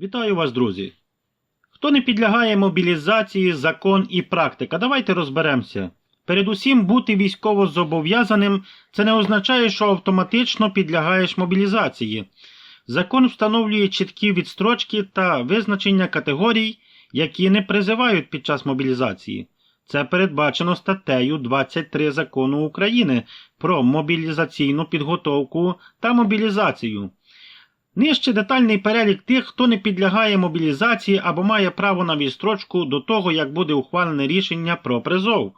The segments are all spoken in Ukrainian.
Вітаю вас, друзі! Хто не підлягає мобілізації, закон і практика? Давайте розберемося. Передусім, бути військово зобов'язаним це не означає, що автоматично підлягаєш мобілізації. Закон встановлює чіткі відстрочки та визначення категорій, які не призивають під час мобілізації. Це передбачено статтею 23 закону України про мобілізаційну підготовку та мобілізацію. Нижче детальний перелік тих, хто не підлягає мобілізації або має право на відстрочку до того, як буде ухвалене рішення про призов.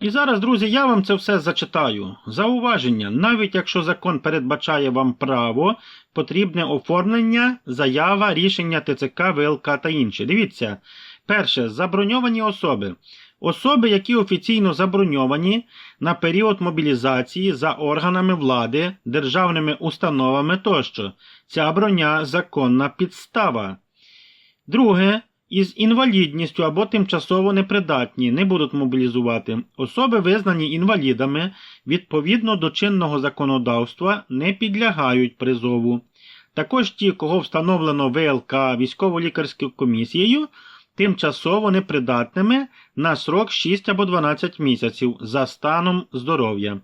І зараз, друзі, я вам це все зачитаю. Зауваження, навіть якщо закон передбачає вам право, потрібне оформлення, заява, рішення ТЦК, ВЛК та інше. Дивіться. Перше, заброньовані особи. Особи, які офіційно заброньовані на період мобілізації за органами влади, державними установами тощо. Ця броня законна підстава. Друге, із інвалідністю або тимчасово непридатні не будуть мобілізувати. Особи, визнані інвалідами, відповідно до чинного законодавства, не підлягають призову. Також ті, кого встановлено ВЛК військово-лікарською комісією, тимчасово непридатними на срок 6 або 12 місяців за станом здоров'я.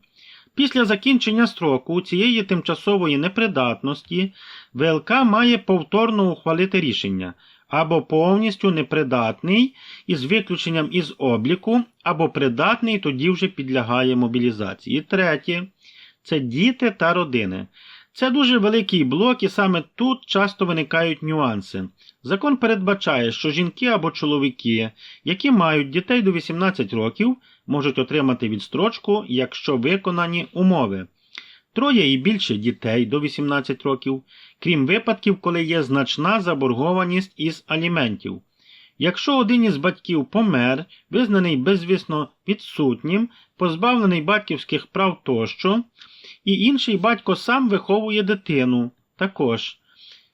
Після закінчення строку цієї тимчасової непридатності ВЛК має повторно ухвалити рішення або повністю непридатний із виключенням із обліку, або придатний тоді вже підлягає мобілізації. Третє це діти та родини. Це дуже великий блок, і саме тут часто виникають нюанси. Закон передбачає, що жінки або чоловіки, які мають дітей до 18 років, можуть отримати відстрочку, якщо виконані умови. Троє і більше дітей до 18 років, крім випадків, коли є значна заборгованість із аліментів. Якщо один із батьків помер, визнаний безвісно відсутнім, позбавлений батьківських прав тощо, і інший батько сам виховує дитину також.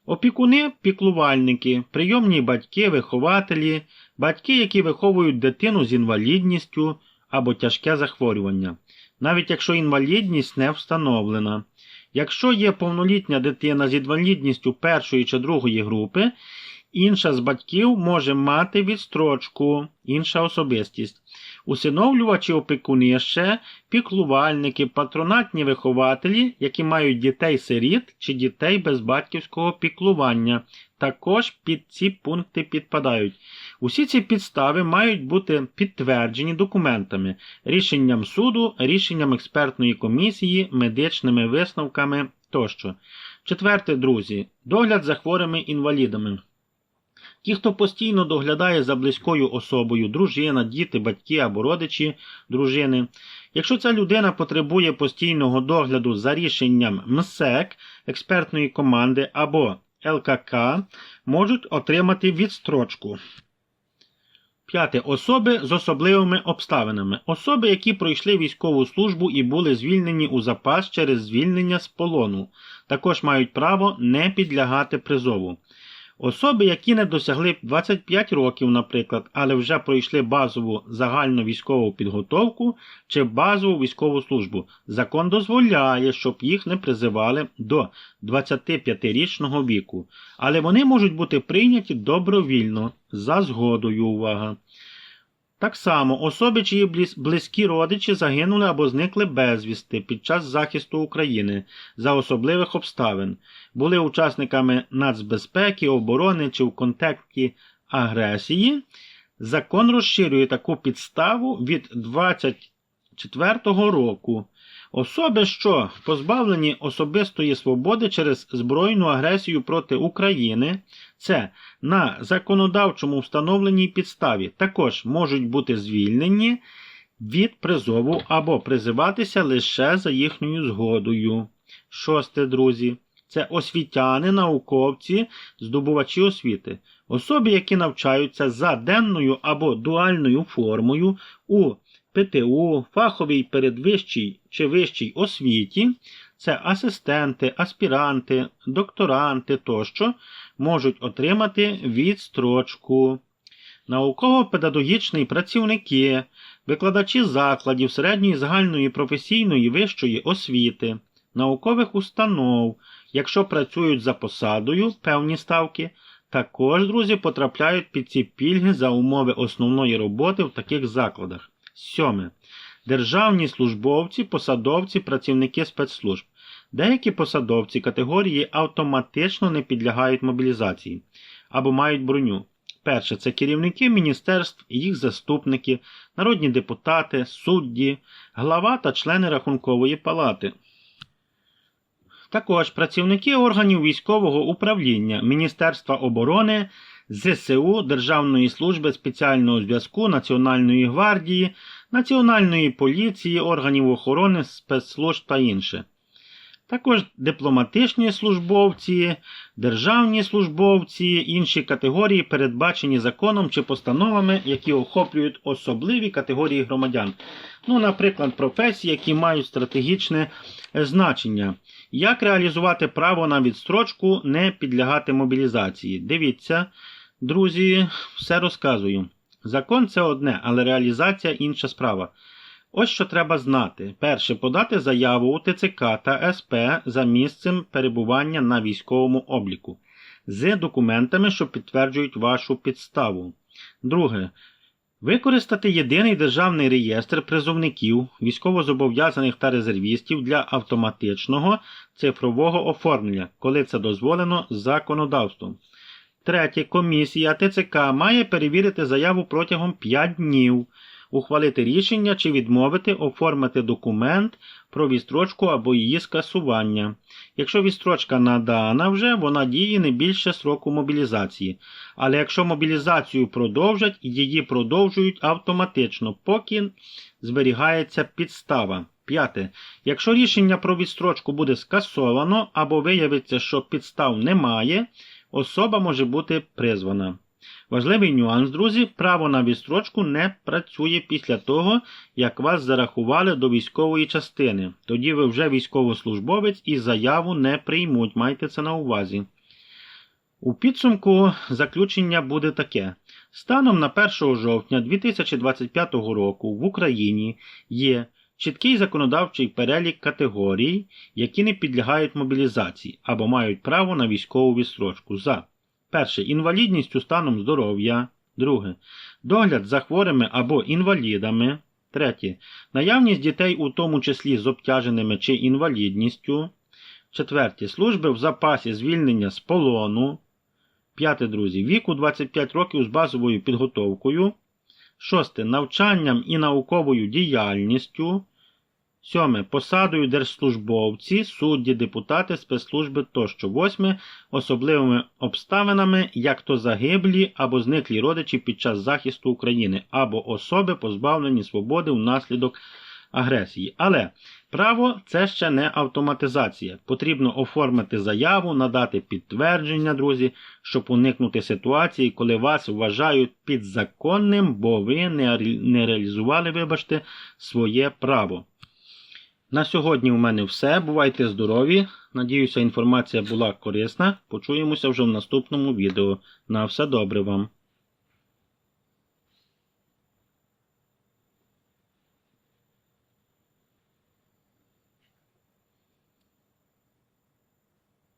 Опікуни, піклувальники, прийомні батьки, вихователі, батьки, які виховують дитину з інвалідністю або тяжке захворювання, навіть якщо інвалідність не встановлена. Якщо є повнолітня дитина з інвалідністю першої чи другої групи, інша з батьків може мати відстрочку, інша особистість. Усиновлювачі опікуни ще, піклувальники, патронатні вихователі, які мають дітей-сиріт чи дітей без батьківського піклування, також під ці пункти підпадають. Усі ці підстави мають бути підтверджені документами, рішенням суду, рішенням експертної комісії, медичними висновками тощо. Четверте, друзі, догляд за хворими інвалідами. Ті, хто постійно доглядає за близькою особою, дружина, діти, батьки або родичі дружини. Якщо ця людина потребує постійного догляду за рішенням МСЕК, експертної команди або ЛКК, можуть отримати відстрочку. П'яте. Особи з особливими обставинами. Особи, які пройшли військову службу і були звільнені у запас через звільнення з полону, також мають право не підлягати призову. Особи, які не досягли 25 років, наприклад, але вже пройшли базову загальну військову підготовку чи базову військову службу. Закон дозволяє, щоб їх не призивали до 25-річного віку, але вони можуть бути прийняті добровільно за згодою. Увага. Так само особи, чиї близькі родичі загинули або зникли безвісти під час захисту України за особливих обставин, були учасниками нацбезпеки, оборони чи в контексті агресії, закон розширює таку підставу від 24 року. Особи, що позбавлені особистої свободи через збройну агресію проти України, це на законодавчому встановленій підставі також можуть бути звільнені від призову або призиватися лише за їхньою згодою. Шосте, друзі, це освітяни, науковці, здобувачі освіти, особи, які навчаються за денною або дуальною формою у ПТУ, фаховій передвищій чи вищій освіті, це асистенти, аспіранти, докторанти тощо можуть отримати відстрочку. Науково-педагогічні працівники, викладачі закладів середньої загальної професійної вищої освіти, наукових установ, якщо працюють за посадою певні ставки, також, друзі, потрапляють під ці пільги за умови основної роботи в таких закладах. Сьоме. Державні службовці, посадовці, працівники спецслужб. Деякі посадовці категорії автоматично не підлягають мобілізації або мають броню. Перше це керівники міністерств їх заступники, народні депутати, судді, глава та члени рахункової палати. Також працівники органів військового управління, Міністерства оборони, ЗСУ, Державної служби спеціального зв'язку, Національної гвардії, Національної поліції, органів охорони, спецслужб та інше. Також дипломатичні службовці, державні службовці, інші категорії, передбачені законом чи постановами, які охоплюють особливі категорії громадян. Ну, наприклад, професії, які мають стратегічне е, значення. Як реалізувати право на відстрочку, не підлягати мобілізації? Дивіться, друзі, все розказую. Закон це одне, але реалізація інша справа. Ось що треба знати. Перше, подати заяву у ТЦК та СП за місцем перебування на військовому обліку з документами, що підтверджують вашу підставу. Друге. Використати єдиний державний реєстр призовників, військовозобов'язаних та резервістів для автоматичного цифрового оформлення, коли це дозволено законодавством. Третє. Комісія ТЦК має перевірити заяву протягом 5 днів ухвалити рішення чи відмовити оформити документ про відстрочку або її скасування. Якщо відстрочка надана вже, вона діє не більше сроку мобілізації. Але якщо мобілізацію продовжать, її продовжують автоматично, поки зберігається підстава. П'яте. Якщо рішення про відстрочку буде скасовано або виявиться, що підстав немає, особа може бути призвана. Важливий нюанс, друзі, право на відстрочку не працює після того, як вас зарахували до військової частини. Тоді ви вже військовослужбовець і заяву не приймуть, майте це на увазі. У підсумку заключення буде таке. Станом на 1 жовтня 2025 року в Україні є чіткий законодавчий перелік категорій, які не підлягають мобілізації або мають право на військову відстрочку за Перше. Інвалідністю станом здоров'я. Друге. Догляд за хворими або інвалідами. Третє. Наявність дітей, у тому числі з обтяженими чи інвалідністю. Четверте. Служби в запасі звільнення з полону. П'яте, друзі. Віку 25 років з базовою підготовкою. Шосте. Навчанням і науковою діяльністю. Сьоме. Посадою держслужбовці, судді, депутати, спецслужби тощо. Восьме. Особливими обставинами, як то загиблі або зниклі родичі під час захисту України, або особи, позбавлені свободи внаслідок агресії. Але право це ще не автоматизація. Потрібно оформити заяву, надати підтвердження, друзі, щоб уникнути ситуації, коли вас вважають підзаконним, бо ви не реалізували, вибачте, своє право. На сьогодні у мене все. Бувайте здорові! Надіюся, інформація була корисна. Почуємося вже в наступному відео. На все добре вам!